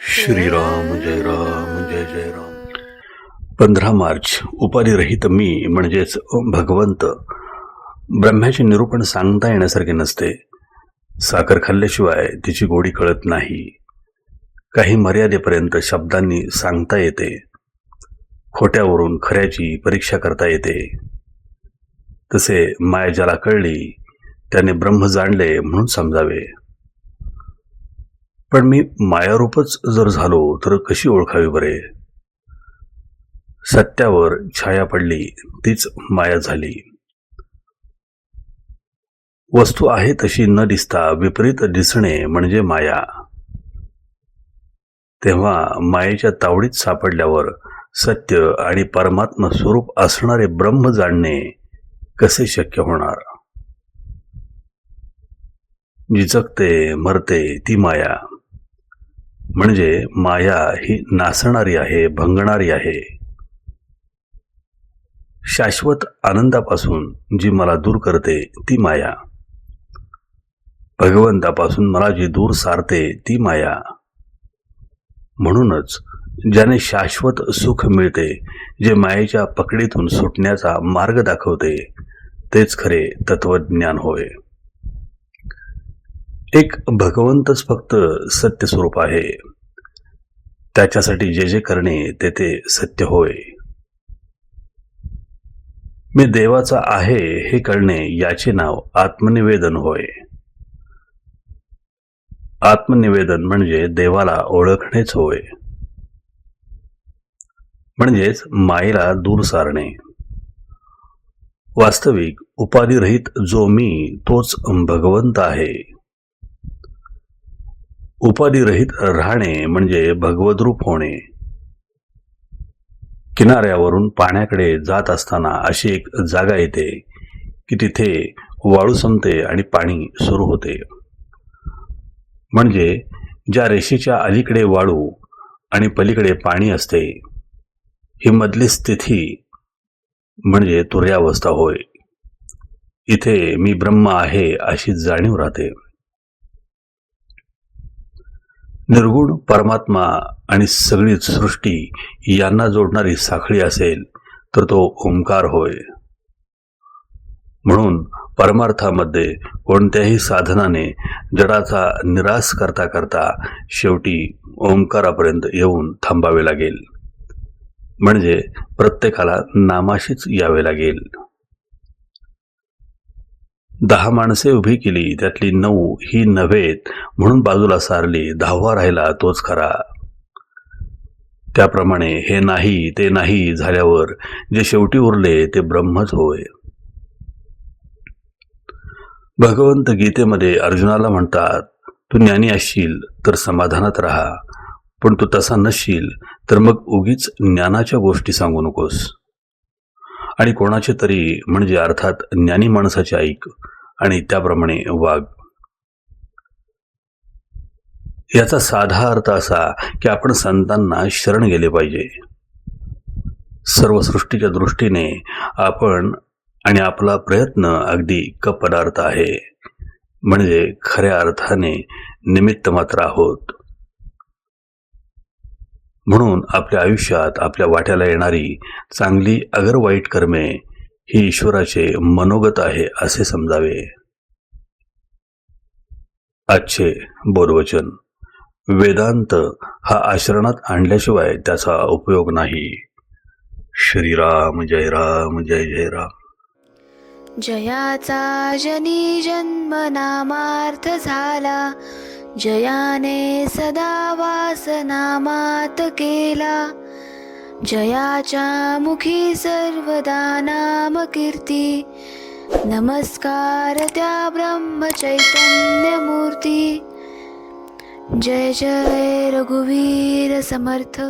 श्रीराम जय राम जय जय राम. पंधरा मार्च उपाधिरहित मी म्हणजेच भगवंत ब्रह्म्याचे निरूपण सांगता येण्यासारखे नसते. साखर खाल्ल्याशिवाय तिची गोडी कळत नाही. काही मर्यादेपर्यंत शब्दांनी सांगता येते. खोट्यावरून खऱ्याची परीक्षा करता येते. तसे माया ज्याला कळली त्याने ब्रह्म जाणले म्हणून समजावे. पण मी मायारूपच जर झालो तर कशी ओळखावी बरे? सत्यावर छाया पडली तीच माया झाली. वस्तू आहे तशी न दिसता विपरीत दिसणे म्हणजे माया. तेव्हा मायेच्या तावडीत सापडल्यावर सत्य आणि परमात्मा स्वरूप असणारे ब्रह्म जाणणे कसे शक्य होणार? जी जगते मरते ती माया. म्हणजे माया ही नासणारी आहे भंगणारी आहे. शाश्वत आनंदापासून जी मला दूर करते ती माया. भगवंतापासून मला जी दूर सारते ती माया. म्हणूनच ज्याने शाश्वत सुख मिळते जे मायेच्या पकडीतून सुटण्याचा मार्ग दाखवते तेच खरे तत्वज्ञान होय. एक भगवंतच फक्त सत्य स्वरूप आहे. त्याच्यासाठी जे जे करणे ते ते सत्य होय. मी देवाचा आहे हे कळणे याचे नाव आत्मनिवेदन होय. आत्मनिवेदन म्हणजे देवाला ओळखणेच होय. म्हणजेच मायेला दूर सारणे. वास्तविक उपाधिरहित जो मी तोच भगवंत आहे. उपाधिरहित राहणे म्हणजे भगवद्रूप होणे. किनाऱ्यावरून पाण्याकडे जात असताना अशी एक जागा येते की तिथे वाळू संपते आणि पाणी सुरू होते. म्हणजे ज्या रेषेच्या अलीकडे वाळू आणि पलीकडे पाणी असते ही मधली स्थिती म्हणजे तुर्यावस्था होय. इथे मी ब्रह्म आहे अशी जाणीव राहते. निर्गुण परमात्मा आणि सगळी सृष्टी यांना जोडणारी साखळी असेल तर तो ओंकार होय. म्हणून परमार्थामध्ये कोणत्याही साधनाने जडाचा निराश करता करता शेवटी ओंकारापर्यंत येऊन थांबावे लागेल. म्हणजे प्रत्येकाला नामाशीच यावे लागेल. दहा माणसे उभी केली त्यातली नऊ ही नव्हेत म्हणून बाजूला सारली दहावा राहिला तोच खरा. त्याप्रमाणे हे नाही ते नाही झाल्यावर जे शेवटी उरले ते ब्रह्मच होय. भगवंत गीतेमध्ये अर्जुनाला म्हणतात तू ज्ञानी असशील तर समाधानात राहा. पण तू तसा नसशील तर मग उगीच ज्ञानाच्या गोष्टी सांगू नकोस. आणि कोणाचे तरी म्हणजे अर्थात ज्ञानी माणसाचे ऐक आणि त्याप्रमाणे वाघ याचा साधा अर्थ असा की आपण संतांना शरण गेले पाहिजे. सर्व सृष्टीच्या दृष्टीने आपण आणि आपला प्रयत्न अगदी कपदार्थ आहे. म्हणजे खऱ्या अर्थाने निमित्त मात्र आहोत. म्हणून आपल्या आयुष्यात आपल्या वाट्याला येणारी चांगली अगर वाईट कर्मे हे ईश्वराचे मनोगत आहे असे समजावे. आजचे बोधवचन. वेदांत हा आचरणात आणल्याशिवाय त्याचा उपयोग नाही. श्रीराम जय राम जय जय राम. जयाचा जनी जन्म नामार्थ झाला. जयाने सदा वास नामात केला. जयाच्या मुखी सर्वदा नाम कीर्ती. नमस्कार त्या ब्रह्म चैतन्य मूर्ती जय जय रघुवीर समर्थ.